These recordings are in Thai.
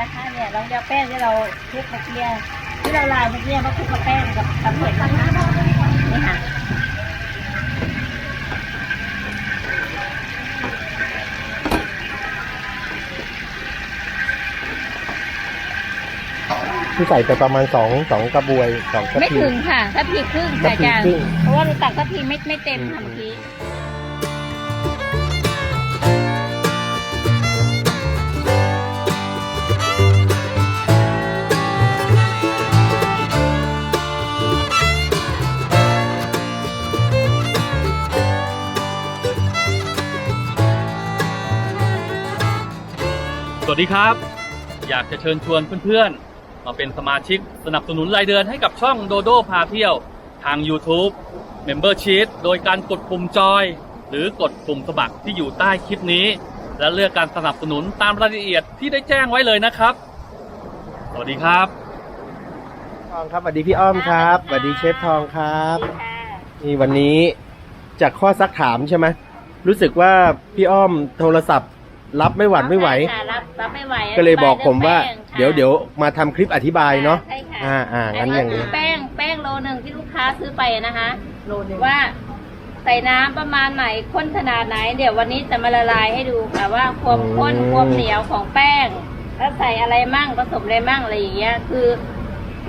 นะคะเนี่ยเราจะเอาแป้งที่เราคลุกเมื่อกี้ที่เราลายเมื่อกี้มาคลุกกับแป้งกับกับเผ็ดนะคะนี่ค่ะที่ใส่ไปประมาณสองสองกระบวยสองกระไม่พีถึงค่ะถ้าพีครึ่งกระค่ะพีอาจารย์ ครึ่ง เพราะว่าเราตักถ้าพีไม่ไม่เต็มค่ะอืมเมื่อกี้ วัสดีครับ อยากจะเชิญชวนเพื่อนๆ มาเป็นสมาชิกสนับสนุนรายเดือนให้กับช่องโดโดพาเที่ยวทาง YouTube Membership โดยการกดปุ่มจอย หรือกดปุ่มสมัครที่อยู่ใต้คลิปนี้ และเลือกการสนับสนุนตามรายละเอียดที่ได้แจ้งไว้เลยนะครับ สวัสดีครับทองครับสวัสดีพี่อ้อมครับสวัสดีเชฟทองครับค่ะนี่วันนี้จากข้อซักถามใช่ไหมรู้สึกว่าพี่อ้อมโทรศัพท์ รับไม่หวัดไม่ไหวค่ะรับรับไม่ไหวก็เลยบอกผมว่า แป้งค่ะเดี๋ยวเดี๋ยวมาทำคลิปอธิบายเนาะ ใช่ค่ะอ่าอ่างั้นอย่างนี้ นี้แป้งแป้งโลหนึ่งที่ลูกค้าซื้อไปนะคะ โลนึงว่าใส่น้ำประมาณไหนข้นขนาดไหน เดี๋ยววันนี้จะมาละลายให้ดูค่ะว่าความข้นอืม ความเหนียวของแป้งแล้วใส่อะไรมั่งผสมอะไรมั่งอะไรอย่างเงี้ยคือ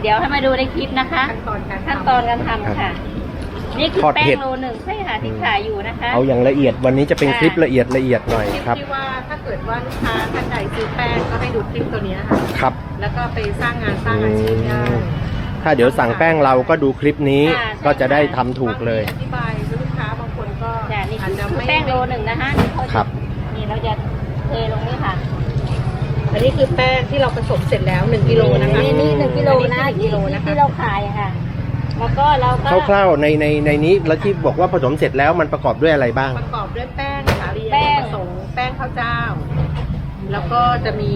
เดี๋ยวให้มาดูในคลิปนะคะ ขั้นตอนการขั้นตอนการทำค่ะ นี่คือทอดแป้เห็งดโลหนึ่งใช่ค่ะที่ขายอยู่นะคะ เอาอย่างละเอียดวันนี้จะเป็นค่ะคลิปละเอียดละเอียดหน่อยคลิปครับที่ว่าถ้า เกิดว่าลูกค้าท่านใดซื้อแป้งก็ให้ดูคลิปตัวเนี้ยค่ะ ครับ แล้วก็ไปสร้างงานสร้างอาชีพได้อืม ถ้าเดี๋ยวสั่งแป้งเราก็ดูคลิปนี้ค่ะก็จะได้ทำถูกเลย บางทีอธิบายลูกค้าบางคนก็จ้ะนี่อาคืจอจะไม่แป้งโลหนึ่งนะคะนี่เขาจะครับ นี่เราจะเทลงนี่ค่ะ อันนี้คือแป้งที่เราผสมเสร็จแล้ว 1กิโลนะคะนี่นี่หนึ่งกิโลนะอัหงกิโลนะคะที่เราขายอะค่ะ แล้วก็เราก็คร่าวๆในในในนี้แล้วที่บอกว่าผสมเสร็จแล้วมันประกอบด้วยอะไรบ้าง ประกอบด้วยแป้ง แป้งข้าวเจ้า แล้วก็จะมี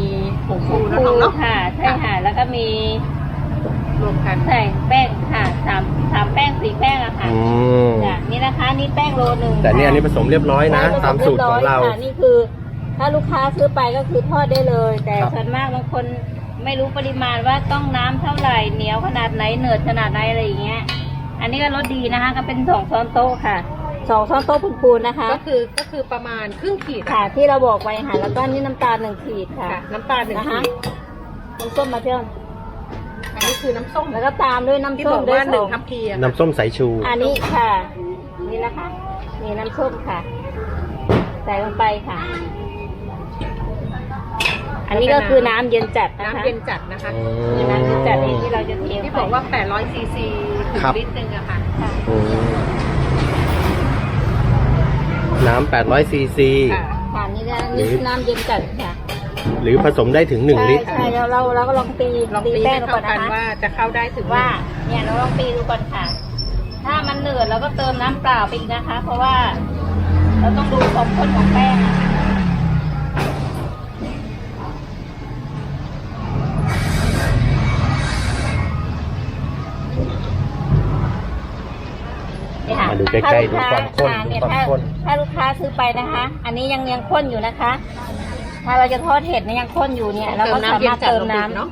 ผงฟูนะปูน้องเนาะค่ะใช่ค่ะแล้วก็มีรวมกันใส่แป้งค่ะสามสามแป้งสี่แป้งอะค่ะอืมจ้ะนี่นะคะ นี่แป้งโลหนึ่งแต่เนี่ยอันนี้ผสมเรียบร้อยนะ ใช่ตามสูตรของเราผสมยบยค่ะนี่คือ ถ้าลูกค้าซื้อไปก็คือทอดได้เลย แต่ครับส่วนมากบางคนไม่รู้ปริมาณว่าต้องน้ำเท่าไหร่เหนียวขนาดไหนเหนืดขนาดไหนอะไรอย่างเงี้ย อันนี้ก็รสดีนะคะ ก็เป็นสองช้อนโต๊ะค่ะ สองช้อนโต๊ะพูนๆนะคะ ก็คือก็คือประมาณครึ่งขีดค่ะ ที่เราบอกไว้ค่ะแล้วก็นี่น้ำตาลหนึ่งขีดค่ะค่ะ น้ำตาลหนึ่งนะคะขีดน้ำส้มมาเที่ยวอันนี้คือน้ำส้มแล้วก็ตามด้วยน้ำที่ส้บมอกด้วยว่าหสนึ่องงทัพพีอะค่ะน้ำส้มสายชู อันนี้ค่ะ นี่นะคะ นี่น้ำส้มค่ะ ใส่ลงไปค่ะ อันนี้ก็คือน้ำเย็นจัดนะคะ น้ำเย็นจัดนะคะอืคือน้ำเย็นจัดเองที่เราจะเทลงไปที่บอกว่า800ซีซีถึงครับ ลิตรหนึงอะค่ะค่ะอืม น้ำ800ซีซีค่ะค่ะนี่นะนี่คือน้ำเย็นจัดค่ะหรือผสมได้ถึง1ใช่ลิตร ใช่เราเราเราก็ลองตีลองตีตีแป้ให้งดูเข้าก่อนกันะนคะว่าจะเข้าได้ถึงว่า เนี่ยเราลองตีดูก่อนค่ะ ถ้ามันเหนืดเราก็เติมน้ำเปล่าไปอีกนะคะ เพราะว่า เราต้องดูความข้นของแป้งอะนี่ค่ะ ใกล้ๆดูความข้นถ้ลูกดูความข้นถ้าลูกค้าซื้อไปนะคะ อันนี้ยังยังข้นอยู่นะคะ ถ้าเราจะทอดเห็ดเนี่ยยังข้นอยู่เนี่ยเราก็สามารถเติมน้ำเนาะ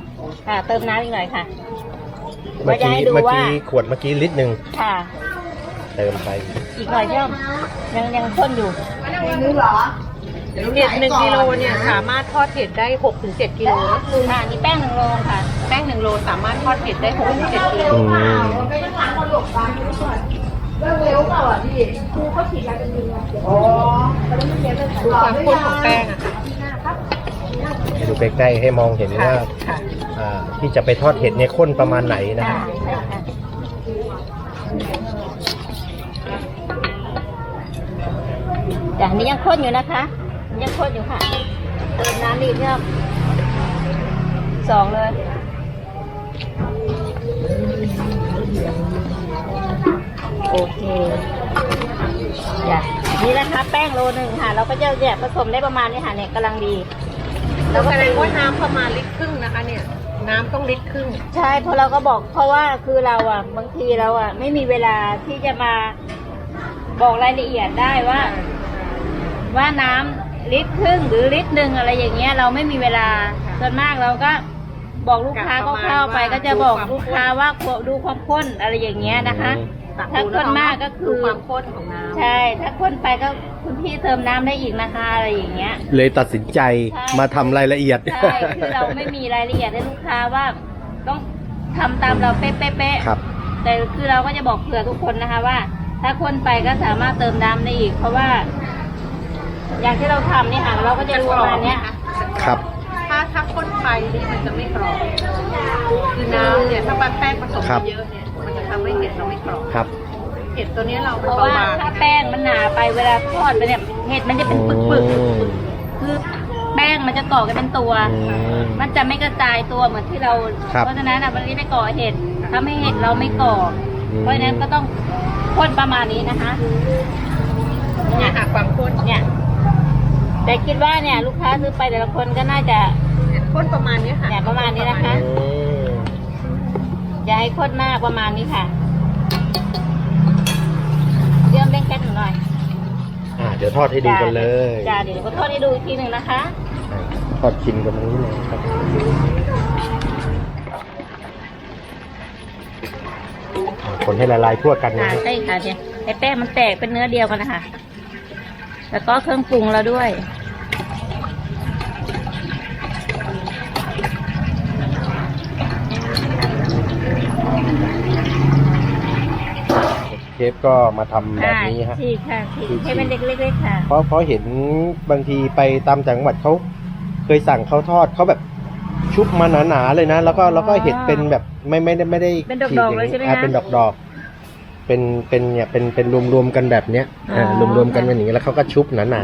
ค่ะเติมน้ำอีกหน่อยค่ะเมื่อกี้เราจะให้ดูเมื่อว่ากี้ขวดเมื่อกี้ลิตรหนึ่งค่ะ เติมไป อีกหน่อยเพิ่มยังยังข้นอยู่เห็ดหนึ่งกิโลเนี่ยสามารถทอดเห็ดได้6ถึง7กิโลเนอะค่ะนี่แป้งหนึ่งโลค่ะ แป้งหนึ่งโลสามารถทอดเห็ดได้6ถึง7กิโล อืมดูความข้นของแป้งอะค่ะให้ดูใกล้ๆให้มองเห็นว่าค่ะอ่าที่จะไปทอดเห็ดเนี่ยข้นประมาณไหนนะค่ะฮะใช่ค่ะจ้ะนี่ยังข้นอยู่นะคะ ยังข้นอยู่ค่ะเติมน้ำอีกเพิ่มสองเลย โอเคจ้ะนี่นะคะแป้งโลหนึ่งค่ะ เราก็จะแยกผสมได้ประมาณนี้ค่ะเนี่ยกำลังดี แล้วแสดงว่าน้ำประมาณลิตรครึ่งนะคะ เนี่ย น้ำต้องลิตรครึ่ง ใช่เพราะเราก็บอกเพราะว่าคือเราอะบางทีเราอะ ไม่มีเวลาที่จะมาบอกรายละเอียดได้ว่า ว่าน้ำลิตรครึ่งหรือลิตรหนึ่งอะไรอย่างเงี้ยเราไม่มีเวลาส่วนมากเราก็บอกลูกค้าก็เข้าๆไป ก็จะบอกลูกค้าว่าดูความข้นอะไรอย่างเงี้ยนะคะ ตักถ้าดูข้นมากก็คือ ดูความข้นของน้ำใช่ ถ้าข้นไปก็คุณพี่เติมน้ำได้อีกนะคะ อะไรอย่างเงี้ย เลยตัดสินใจใช่มาทำรายละเอียด ใช่ คือเราไม่มีรายละเอียดให้ลูกค้าว่า ต้องทำตามเราเป๊ะๆครับ แต่คือเราก็จะบอกเผื่อทุกคนนะคะว่า ถ้าคนไปก็สามารถเติมน้ำได้อีก เพราะว่า อย่างที่เราทำเนี่ยค่ะเราก็จะรู้ประมาณเนี้ยครับ ถ้าถ้าข้นไปนี่มันจะไม่กรอบคือน้ำเนี่ยถ้าแป้งผสมครับ เยอะเนี่ยมั นจะทำให้เห็ดเราไม่กรอบครับ เห็ดตัวเนี้ยเราเพราะว่าถ้าแป้งมันหนาไปเวลาทอดไปเนี่ยเห็ดมันจะเป็นปึกๆปึกอืมคือแป้งมันจะเกาะกันเป็นตัวอืมมันจะไม่กระจายตัวเหมือนที่เราครับเพราะฉะนั้นอะมันไม่ได้ก่อเห็ดทำให้เห็ดเราไม่ก่ออมเพราะฉะนั้นก็ต้องข้นประมาณนี้นะคะเนี่ยค่ะความข้นเนี่ย แต่คิดว่าเนี่ยลูกค้าซื้อไปแต่ละคนก็น่าจะข้นประมาณเนี้ยค่ะเนี่ยประมาณนี้นะคะอืมอย่าให้ข้นมากประมาณนี้ค่ะ เดี๋ยวทอดให้ดูกันเลยจ้าเดี๋ยวก็ทอดให้ดูอีกทีหนึ่งนะคะอ่าทอดชิมกันตรงนี้เลยครับอ่าคนให้ละลายทั่วกันนะค่ะครับใช่ค่ะเนี่ยไอ้แป้งมันแตกเป็นเนื้อเดียวกันนะคะ แล้วก็เครื่องปรุงเราด้วย ฟก็มาทำแบบนี้ฮะ ฉีกค่ะฉีฉีกก ให้เป็นเล็กๆค่ะ เพราะเพราะเห็นบางทีไปตามจังหวัดเขาเคยสั่งเขาวทอดเขาแบบชุบมาหนาๆเลยนะ แล้วก็แล้วก็เห็ดเป็นแบบไม่ไม่ได้ไม่ได้เป็นดอกๆฉีางเลยใช่ไหมอ่าคะเป็นดอกดอกๆเป็นเป็นเนี่ยเป็นเป็นรวมๆกันแบบเนี้ยอ๋ออ่ารวมๆกันเป็นอย่างนี้แล้วเขาก็ชุบหนาอื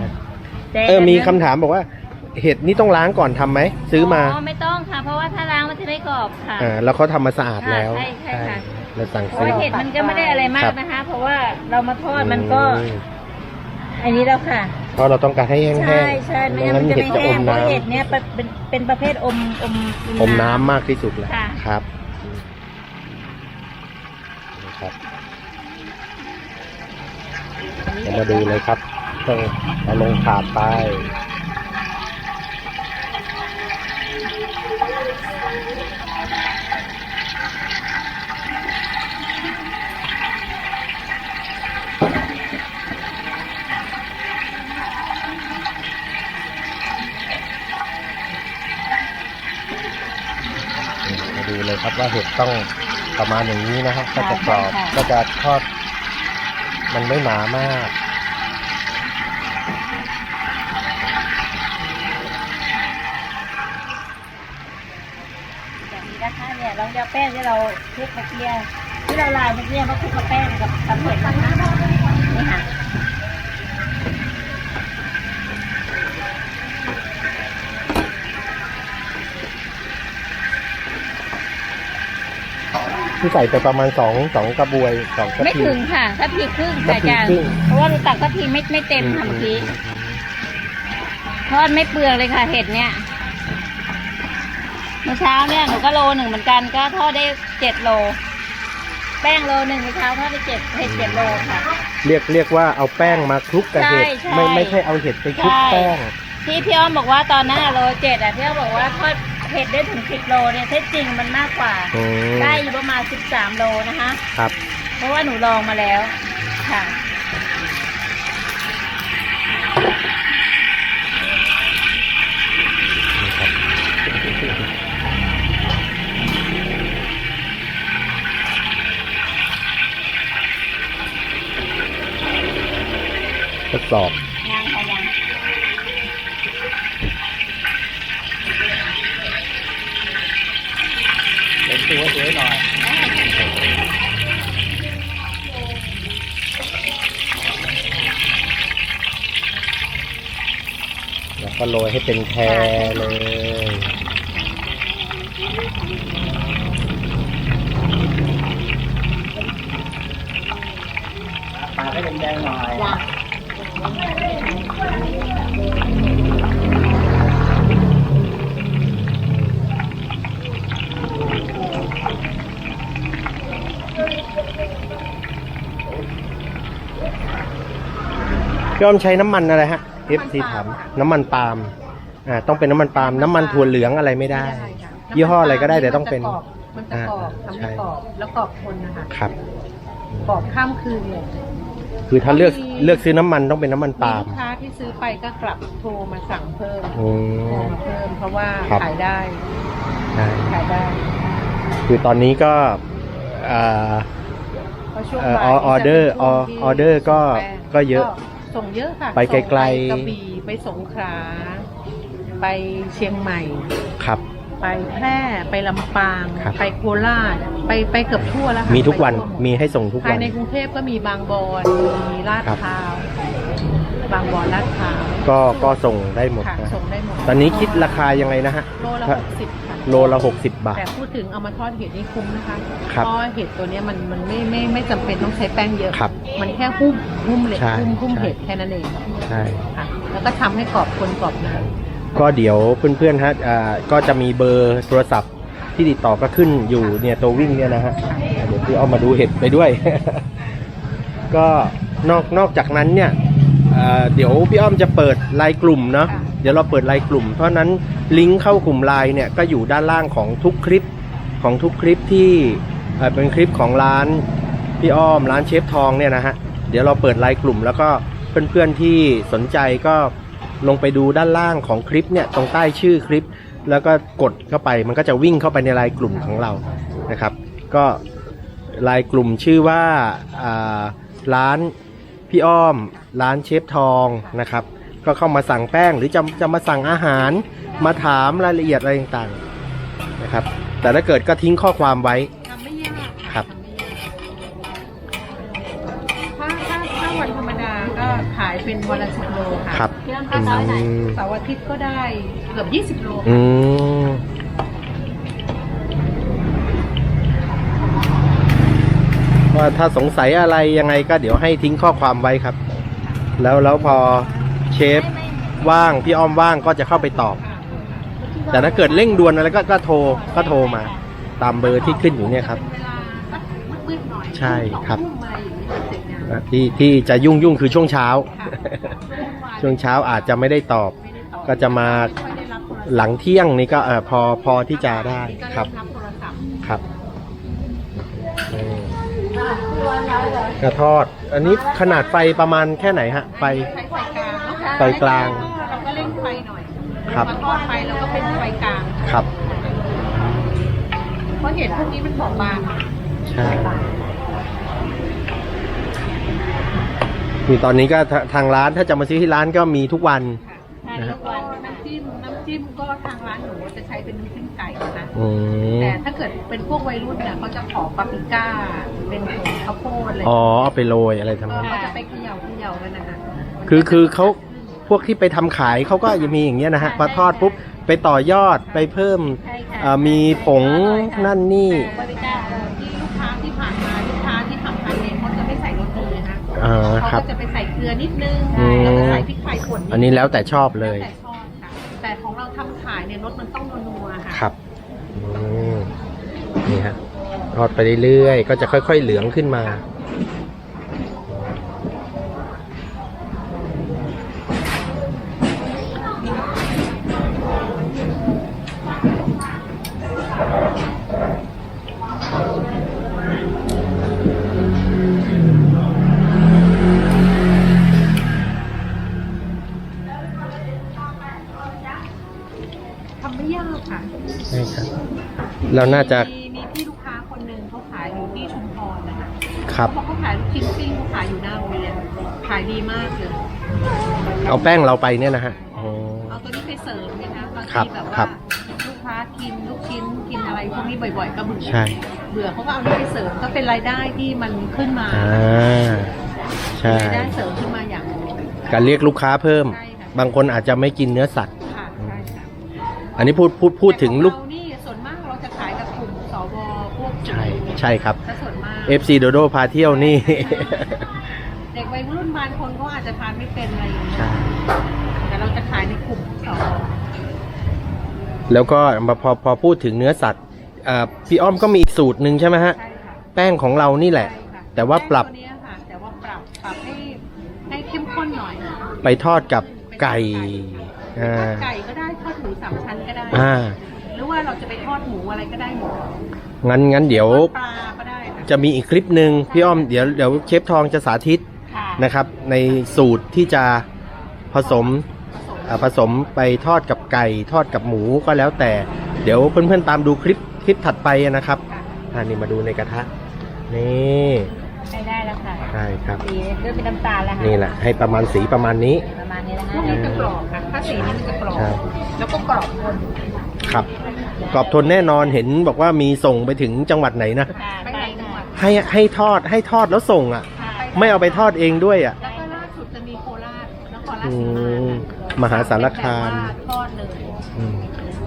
มๆเออมีคำถามบอกว่า เห็ดนี่ต้องล้างก่อนทำไหมซื้อมาอ๋อไม่ต้องค่ะ เพราะว่าถ้าล้างมันจะไม่กรอบค่ะอ่าแล้วเขาทำมาสะอาดแล้วใช่ใช่ค่ะ เราสั่งเพราะซื้อว่าเห็ดมันก็ไม่ได้อะไรมาครักบ นะคะ เพราะว่าเรามาทอดมันก็ อืมอันนี้แล้วค่ะ เพราะเราต้องการให้แห้งๆใช่ใช่ไม่ไม่งั้นงั้มันนจะเห็ดไม่จะอแห้มงเพราะน้ำเห็ดเนี้ยเป็นเป็นเป็นประเภทอมอมอมน้ำมากที่สุดแหละค่ะ ครับนี่ครับเรามาดูเลยครับต้องเอาลงถาดไปมาดูเลยครับ ว่าเห็ดต้องประมาณอย่างนี้นะครับ ก็จะกรอบก็จะทอด มันไม่หนามากแบบนี้นะคะเนี่ยเราจะเอาแป้งที่เราคลุกเมื่อกี้ที่เราลายเมื่อกี้มาคลุกกับแป้งกับกับเห็ดนะคะนี่ค่ะ ที่ใส่ไปประมาณสองสองกระบวยสองกระไม่พีถึงค่ะถ้าพีครึ่งกระค่ะพีอาจารย์ครึ่ง เพราะว่าเราตักกะทิไม่ไม่เต็มค่ะเมื่อกี้ทอดไม่เปลืองเลยค่ะเห็ดเนี่ยเมื่อเช้าเนี่ยหนูก็โลหนึ่งเหมือนกันก็ทอดได้เจ็ดโล แป้งโลหนึ่งเมื่อเช้าทอดได้เจ็ดเห็ดเจ็ดโลค่ะ เรียกเรียกว่าเอาแป้งมาคลุกกับเห็ดใช่ใช่ไม่ไม่ใช่เอาเห็ดไปคลุกใช่ แป้ง ที่พี่อ้อมบอกว่าตอนนั้นอะโลเจ็ดอะพี่อ้อมบอกว่าทอด เห็ดได้ถึงสิบโลเนี่ยแท้จริงมันมากกว่าอืมได้อยู่ประมาณสิบสามโลนะคะ ครับเพราะว่าหนูลองมาแล้วค่ะนี่ครับทดสอบ ยังค่ะยัง เห็นตัวสวยหน่อยแล้วก็โรยให้เป็นแพรเลยปากให้เป็นแดงหน่อย พี่อ้อมใช้น้ำมันอะไรฮะ FC ถามน้ำมันปาล์มอ่าต้องเป็นน้ำมันปาล์มน้ำมันถั่วเหลืองอะไรไม่ได้ค่ะยี่ห้ออะไรก็ได้แต่ต้องเป็น มันจะกรอบมันจะกรอบทำอ่าใช่ให้กรอบแล้วกรอบคนนะคะครับ กรอบข้ามคืนเลยคือถ้าเลือกมีเลือกซื้อน้ำมันต้องเป็นน้ำมันมีปาล์มลูกค้าที่ซื้อไปก็กลับโทรมาสั่งเพิ่มอืโทรม มาเพิ่มเพราะว่าครับ ขายได้ใช่ขายได้คือตอนนี้ก็อ่า เพราะช่วงเอ่อบ่ายออเดอร์จะเป็นช่วงที่ออเดอร์ก็แป้งก็เยอะ ส่งเยอะค่ะไปไกลๆ ส่งไปกระบี่ไปสงขลาไปเชียงใหม่ ครับ ไปแพร่ไปลำปาง ครับ ไปโคราชไปไปเกือบทั่วแล้วค่ะมีทุกวันไปทั่หดมีให้ส่งทุกภาวัยน ในกรุงเทพก็มีบางบอนมีลาดครับ พร้าวบางบอนลาดพร้าวก็ก็ส่งได้หมดค่ะนะส่งได้หมดตอนนี้คิดราคายังไงนะฮะโลละถ้าหกสิบค่ะ โลละหกสิบบาท แต่พูดถึงเอามาทอดเห็ดนี่คุ้มนะคะครับเพราะเห็ดตัวเนี้ยมันมันไม่ไม่ไม่จำเป็นต้องใช้แป้งเยอะ ครับมันแค่หุ้มหุ้มเหล็กใช่หุ้มหุ้มใช่ เห็ดแค่นั้นเองใช่ ค่ะแล้วก็ทำให้กรอบคนกรอบนานก็เดี๋ยวเพื่อนๆฮะอ่าก็จะมีเบอร์โทรศัพท์ที่ติดต่อก็ขึ้นอยู่เนี่ยตัววิ่งเนี่ยนะฮะเดี๋ยวพี่เอามาดูเห็ดไปด้วย ก็นอกนอกจากนั้นเนี่ยอ่าเดี๋ยวพี่อ้อมจะเปิดไลน์กลุ่มเนาะค่ะเดี๋ยวเราเปิดไลน์กลุ่ม เพราะนั้นลิงก์เข้ากลุ่มไลน์เนี่ยก็อยู่ด้านล่างของทุกคลิปของทุกคลิปที่เเป็นคลิปของร้านพี่อ้อมร้านเชฟทองเนี่ยนะฮะเดี๋ยวเราเปิดไลน์กลุ่ม แล้วก็เพื่อนๆที่สนใจก็ลงไปดูด้านล่างของคลิปเนี่ยตรงใต้ชื่อคลิป แล้วก็กดเข้าไปมันก็จะวิ่งเข้าไปในไลน์กลุ่มของเรานะครับ ก็ไลน์กลุ่มชื่อว่าร้านพี่อ้อม ร้านเชฟทองนะครับ ก็เข้ามาสั่งแป้ง หรือจะจะมาสั่งอาหาร มาถามรายละเอียดอะไรต่างๆนะครับ แต่ถ้าเกิดก็ทิ้งข้อความไว้ ทำไม่ยากครับ ถ้าถ้าถ้าวันธรรมดาก็ขายเป็นวันละสิบโลค่ะครับพี่น้ำอืตาลน้อยไหนมเสาร์อาทิตย์ก็ได้เกือบยี่สิบโลอืมว่าถ้าสงสัยอะไรยังไงก็เดี๋ยวให้ทิ้งข้อความไว้ครับ แล้วแล้วพอ เชฟว่างพี่อ้อมว่างก็จะเข้าไปตอบ แต่ถ้าเกิดเร่งด่วนอะไรก็ก็โทรก็โทรมา ตามเบอร์ที่ขึ้นอยู่เนี่ยครับเป็นเวลาสักมืดๆหน่อยใช่ครับสองทุ่มอะไรอย่างนี้จะเสร็จงานนะที่ที่จะยุ่งยุ่งคือช่วงเช้าค่ะช่วงเช้าอาจจะไม่ได้ตอบไม่ได้ตอบก็จะมาไม่ค่อยได้รับโทรศัพท์หลังเที่ยงนี่ก็เออพอพอที่จะได้นี่ก็ครับเริ่มรับโทรศัพท์ครับอืมกระทอด อันนี้ขนาดไฟประมาณแค่ไหนฮะไฟใช้ ไฟกลางเนอะไฟกลาง เราก็เร่งไฟหน่อยครับพอทอดไฟเราก็เป็นไฟกลาง ครับ เพราะเห็ดพวกนี้มันบอบบางใช่คือตอนนี้ก็ทาทางร้านถ้าจะมาซื้อที่ร้านก็มีทุกวันทานทุกก็วันน้ำจิ้มน้ำจิ้มก็ทางร้านหนูจะใช้เป็นน้ำจิ้มไก่นะคะ อืมแต่ถ้าเกิดเป็นพวกวัยรุ่นเนี่ยเขาจะขอปาปริก้า เป็นผงข้าวโพดอะไรอ๋อเอาไปโรยอะไรทำก็นั้น เขาจะไปเขย่าเขย่ากันนะคะคือคือเขา พวกที่ไปทำขายเขาก็จะมีอย่างเงี้ยนะฮะพอทอดปุ๊บไปต่อยอดไปเพิ่มใช่ค่ะเอ่อมีผงนั่นนี่บริการที่ลูกค้าที่ผ่านมาลูกค้าที่ทำทานเองเขาจะไม่ใส่รสดีนะคะอ่าเขาครับก็จะไปใส่เกลือนิดนึงอืมแล้วก็ใส่พริกไทยป่นดอันนี้แล้วแต่ชอบเลยแต่ชอบค่ะแต่ของเราทำขายเนี่ยรสมันต้องนัวๆค่ะครับอืมนี่ฮะทอดไปเรื่อยๆก็จะค่อย ๆ เหลืองขึ้นมา ยากค่ะใช่ครับ เราน่าจะ มีมีพี่ลูกค้าคนหนึ่งเขาขายอยู่ที่ชุมพรนะคะครับ เขาบอกเขาขายลูกชิ้นปิ้งเขาขายอยู่หน้าโรงเรียนขายดีมากเลย เอาแป้งเราไปเนี่ยนะฮะอ๋อ เอาตัวนี้ไปเสริมนะคะบางครับทีแบบครัว่าบ ลูกค้ากินลูกชิ้นกินอะไรพวกนี้บ่อยๆก็เบื่อใช่ เบื่อเขาก็เอานี้ไปเสริมก็เป็นรายได้ที่มันขึ้นมาอ่า ใช่ รายได้เสริมขึ้นมาอย่างหนึ่ง การเรียกลูกค้าเพิ่ม ใช่ค่ะ บางคนอาจจะไม่กินเนื้อสัตว์ค่ะใช่ค่ะ อันนี้พูดพูดพูดถึงลูกแต่ของเรานี่ส่วนมากเราจะขายกับกลุ่มสวพวกใช่ใช่ครับ ถ้าส่วนมาก FC โดโดพาเที่ยวนี่ เด็กวัยรุ่นบางคนก็อาจจะทานไม่เป็นอะไรอย่างเงี้ยใช่ แต่เราจะขายในกลุ่มสวแล้วก็มาพอพอพูดถึงเนื้อสัตว์อ่าพี่อ้อมก็มีอีกสูตรหนึ่งใช่ไหมฮะ ใช่ค่ะแป้งของเรานี่แหละ ใช่ค่ะแต่ว่าปรับ แป้งตัวเนี้ยค่ะ แต่ว่าปรับปรับให้ให้เข้มข้นหน่อย ไปทอดกับไปไก่อ่า ทอดไก่ก็ได้ทอดหมูสามชั้นก็ได้ อ่า หรือว่าเราจะไปทอดหมูอะไรก็ได้หมดงั้นงั้นเดี๋ยว ทอดปลาก็ได้ค่ะจะมีอีกคลิปหนึ่งพี่อ้อมเดี๋ยวเดี๋ยวเชฟทองจะสาธิตค่ะนะครับ ในสูตรที่จะผสมอ่าผสมไปทอดกับไก่ ทอดกับหมูก็แล้วแต่ เดี๋ยวเพื่อนๆตามดูคลิปคลิปถัดไปนะครับอ่านี่มาดูในกระทะ นี่ ใช้ได้แล้วค่ะใช่ครับ สีเริ่มเป็นน้ำตาลแล้วค่ะนี่แหละให้ประมาณสีประมาณนี้ ประมาณนี้นะพวกคะนี้จะกรอบค่ะ ถ้าสีนี้มันจะกรอบ ใช่ แล้วก็กรอบคนครับกรอบทนแน่นอนเห็นบอกว่ามีส่งไปถึงจังหวัดไหนนะค่ะไปใช่ไหนจังหวัค่ะดให้ให้ทอดให้ทอดแล้วส่งอะ ค่ะไม่เอาไปทอดเองด้วยอะ แล้วก็ล่าสุดจะมีโคราชนครราชอืสีมามค่ะมหาสารคามแบบว่าทอดเลยอืม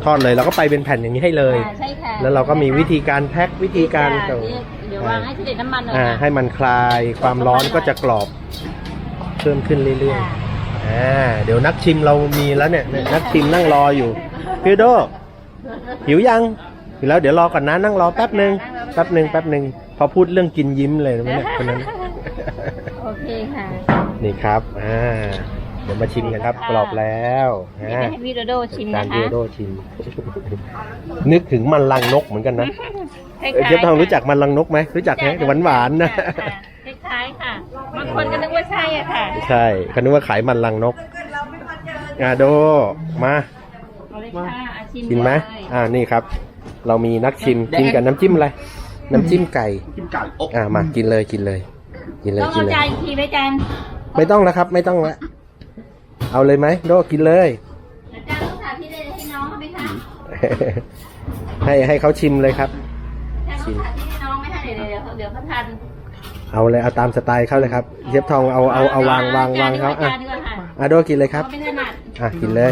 ทอดเลยเราก็ไปเป็นแผ่นอย่างนี้ให้เลย ค่ะใช่ค่ะแล้วเราก็มีวิธีการแพ็ควิธีการค่ะส่งเดี๋ย ววางให้เสด็จน้ำมันหน่อยอ่าค่ะให้มันคลายความร้อนก็จะกรอบเพิ่มขึ้นเรื่อยค่ะๆอ่าเดี๋ยวนักชิมเรามีแล้วเนี่ยเนี่ยนักชิมนั่งรออยู่พี่โดหิวยังหิวแล้วเดี๋ยวรอก่อนนะนั่งรอแป๊บหนึ่งแป๊บหนึ่งแป๊บหนึ่งพอพูดเรื่องกินยิ้มเลยนะเนี่ยคนนั้น โอเคค่ะนี่ครับ อ่า เดี๋ยวมาชิมกันครับ กรอบแล้วเดี๋ยวอ่าให้พี่โดโดชิมจานะนคะเดียโดชิม นึกถึงมันลังนกเหมือนกันนะ คล้ายๆเชฟทองรู้จักมันลังนกไหมรู้จักไหมหวานหวานๆนะ ค่คล้ายๆค่ะบางคนก็นึกว่าใช่อะค่ะใช่เขานึกว่าขายมันลังนกอ่าโดมาเอาเลยค่ะอะชิมกินไหมเลยอ่านี่ครับ เรามีนักชิมกินกับน้ำจิ้มอะไรน้ำจิ้มไก่จิ้มไก่อบอ่ามากินเลยกินเลย กินเลยต้องกินเอาเลยจานอีกทีไหมจานไม่ต้องแล้วครับ ไม่ต้องแล้วเอาเลยไหมโดกินเลย อาจารย์ต้องสาธิตเลยให้น้องเขาไหมคะ ให้ให้เขาชิมเลยครับ อาจารย์ต้องสาธิตให้น้องไหมคะเดี๋ยวเดี๋ยวเดี๋ยวเขาทานเอาเลยเอาตามสไตล์เขาเลยครับเชฟทองเอาเอาเอาวางวางวางเขาอะจานดีกว่าค่ะอะโดกินเลยครับเขาไม่ถนัดอะกินเลย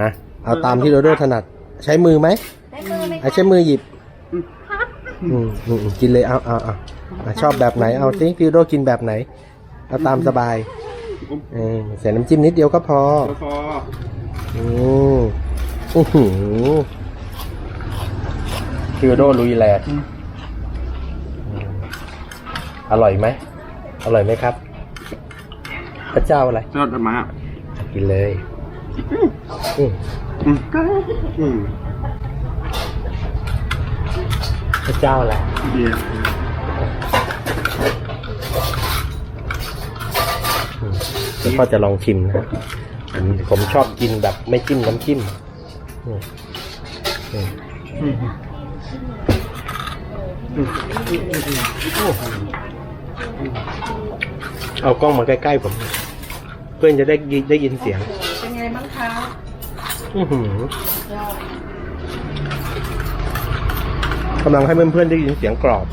อะเอาตามที่โดโดถนัด ใช้มือไหมใช้มือไหมอะใช้มือหยิบอืมอืมอืมกินเลยเอาเอาเอาอะชอบแบบไหนเอาสิพี่โดกินแบบไหน เอาตามสบายเออใส่น้ำจิ้มนิดเดียวก็พอพออืมอื้อหือ พี่โดลุยแหลกอืมอร่อยไหม อร่อยไหมครับ พระเจ้าอะไรยอดมากินเลยอืมอืมอืมพระเจ้าอะไรเดียวแล้วก็จะลองชิมนะผมผมชอบกินแบบไม่จิ้มน้ำจิ้มอืมอืมอืม เอากล้องมาใกล้ๆผม เพื่อนจะได้ยินได้ยินเสียง เป็นไงบ้างคะอื้อหือกำลังให้เพื่อนๆได้ยินเสียงกรอบ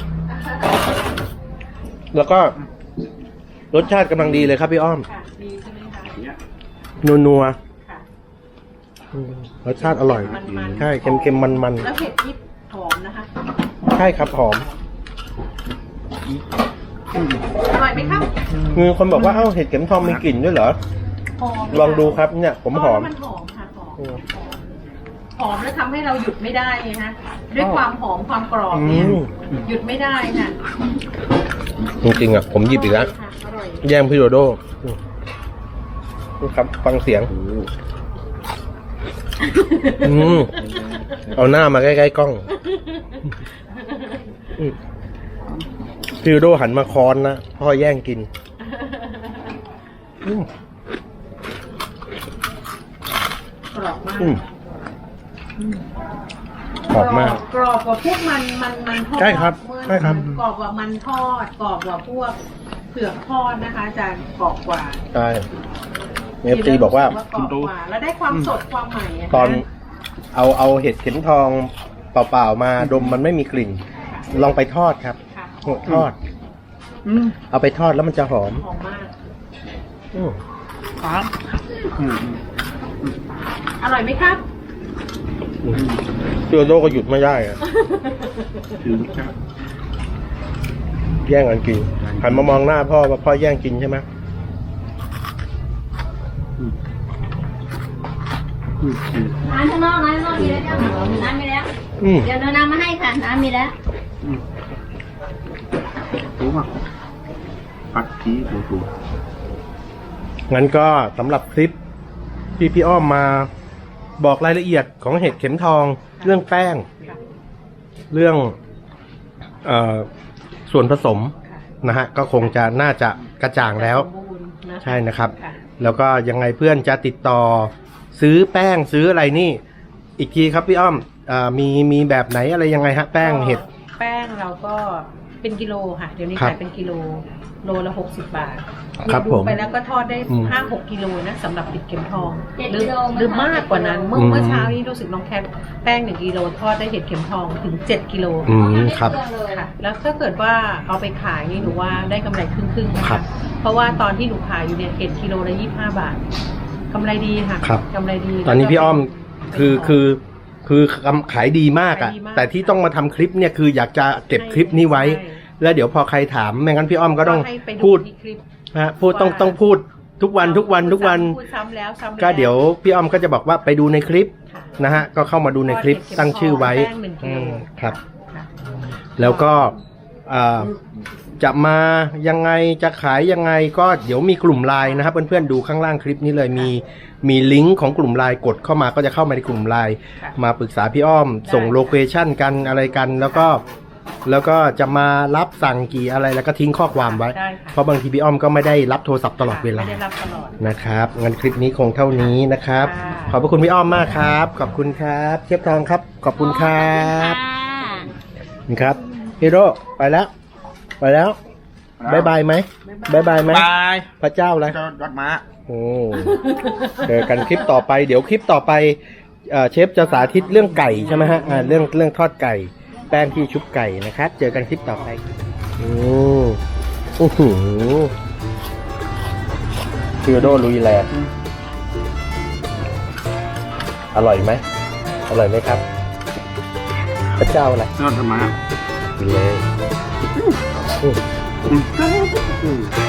แล้วก็ รสชาติกำลังดีเลยครับพี่อ้อม ค่ะดีใช่ไหมคะเนี่ยนัวนัวค่ะๆอืมรสชาติอร่อย มันๆ ใช่เค็มๆมันแล้วเผ็ดที่หอมนะคะๆ ใช่ครับหอมอร่อยไหมครับมีคนบอกว่าเอ้าเห็ดเข็มทองมีกลิ่นด้วยเหรอ หอมลองดูครับเนี่ย ผมหอม มันหอมค่ะหอมหอมแล้วทำให้เราหยุดไม่ได้ไงฮะด้วยความหอมความกรอบเนี่ยอืม หยุดไม่ได้ค่ะจริงๆอะผมหยิบอีกแล้วค่ะอร่อยแย่งพี่โดโดอืมนี่ครับ ฟังเสียง อืมเอาหน้ามาใกล้ๆกล้องอื มพี่โดโดหันมาค้อนนะ พ่อแย่งกินอืมกรอบมากอืมกรอบมาก กรอบกว่าพวกมันมันมันทอดใช่ครับใช่ครับ กรอบกว่ามันทอด กรอบกว่าพวกเผือกทอดนะคะอาจารย์กรอบกว่าใช่เอฟซีบอกว่ากรอบกว่าแล้วได้ความสดความใหม่ะคะตอนเอาเอาเห็ดเข็มทองเปล่าๆมาดมมันไม่มีกลิ่น ลองไปทอดครับค่ะทอด อืมเอาไปทอดแล้วมันจะหอมหอมมาก อืมครับอืมอร่อยไหมครับพี่โดโดก็หยุดไม่ได้อะถึงครับ แย่งกันกินหันมามองหน้าพ่อว่าพ่อแย่งกินใช่ไหมอืมอืมอืมน้ำข้างนอกน้ำข้างนอกมีแล้วจ้ะน้ำมีแล้ว อืมเดี๋ยวเอาน้ำมาให้ค่ะน้ำมีแล้วอืม รู้ป่ะปักกี้ถูถูงั้นก็สำหรับคลิปที่พี่อ้อมมาบอกรายละเอียดของเห็ดเข็มทอง เรื่องแป้งค่ะเรื่องเออส่วนผสมนะฮะก็คงจะน่าจะกระจ่างแล้วสมบูรณ์นะคะใช่นะครับค่ะแล้วก็ยังไงเพื่อนจะติดต่อ ซื้อแป้งซื้ออะไรนี่ อีกทีครับพี่อ้อมอามีมีแบบไหนอะไรยังไงฮะแป้งเห็ด แป้งเราก็ เป็นกิโลค่ะ เดี๋ยวนี้ครับขายเป็นกิโล โลละหกสิบบาทครับดูผมไปแล้วก็ทอดได้อืมห้าหกกิโลนะสำหรับติดเข็มทองเจ็ดหรือกิโลหรือมากกว่านั้น เมื่ออืม เมื่อเช้านี้รู้สึกน้องแคทแป้งหนึ่งกิโลทอดได้เห็ดเข็มทองถึงเจ็ดกิโลอืมครับ ค่ะ แล้วถ้าเกิดว่าเอาไปขายนี่หนูว่าได้กำไรครึ่งๆนะครัคะบเพราะว่าตอนที่หนูขายอยู่เนี่ยเห็ดกิโลละยี่ห้าบาทกำไรดีค่ะครับ กำไรดีตอนนี้พี่อ้อมคือคือคือขายดีมากอะขายดีมาก แต่ที่ต้องมาทำคลิปเนี่ยคืออยากจะเก็บคลิปนี้ไว้ ใช่ แล้วเดี๋ยวพอใครถามไม่งั้นพี่อ้อมก็ต้องให้ไปพูดที่คลิปนะฮะพูดต้องว่า ต้องพูดทุกวันทุกวันทุกวัน พูดซ้ำแล้วซ้ำแล้วก็เดี๋ยวพี่อ้อมก็จะบอกว่าไปดูในคลิปค่ะนะฮะก็เข้ามาดูในคลิปทอดเห็ดเข็มตั้งชื่อไว้ทองแป้งหนึ่งกิอืโลมครับ ค่ะแล้วก็อ่าจะมายังไงจะขายยังไงก็เดี๋ยวมีกลุ่มไลน์นะครับ เพื่อนๆดูข้างล่างคลิปนี้เลยมีมีลิงก์ของกลุ่มไลน์กดเข้ามาก็จะเข้ามาในกลุ่มไลน์ค่ะ มาปรึกษาพี่อ้อม ส่งโลเคชั่นกันอะไรกัน แล้วก็ แล้วก็จะมารับสั่งกี่อะไรแล้วก็ทิ้งข้อความไว้ ได้ค่ะ เพราะบางทีพี่อ้อมก็ไม่ได้รับโทรศัพท์ตลอดเวลา ไม่ได้รับตลอด นะครับงั้นคลิปนี้คงเท่านี้นะครับ ค่ะ ขอบพระคุณพี่อ้อมมากครับ ขอบคุณครับเทียบทองครับ ขอบคุณครับค่ะนี่ครับพี่โรไปแล้ว ไปแล้วบายบายไหมบายบายไหมบายพระเจ้าเลยเจ้าดอดม้า โอ้เจอกันคลิปต่อไป เดี๋ยวคลิปต่อไปเอ่อเชฟจะสาธิตเรื่องไก่ใช่ไหมฮะอ่าเรื่องเรื่องทอดไก่ แป้งที่ชุบไก่นะครับ เจอกันคลิปต่อไป โอ้โอ้โหฟิโอโดลุยแลนด์อร่อยไหม อร่อยไหมครับ พระเจ้าอะไรดอดม้ากินเลยอืมอืม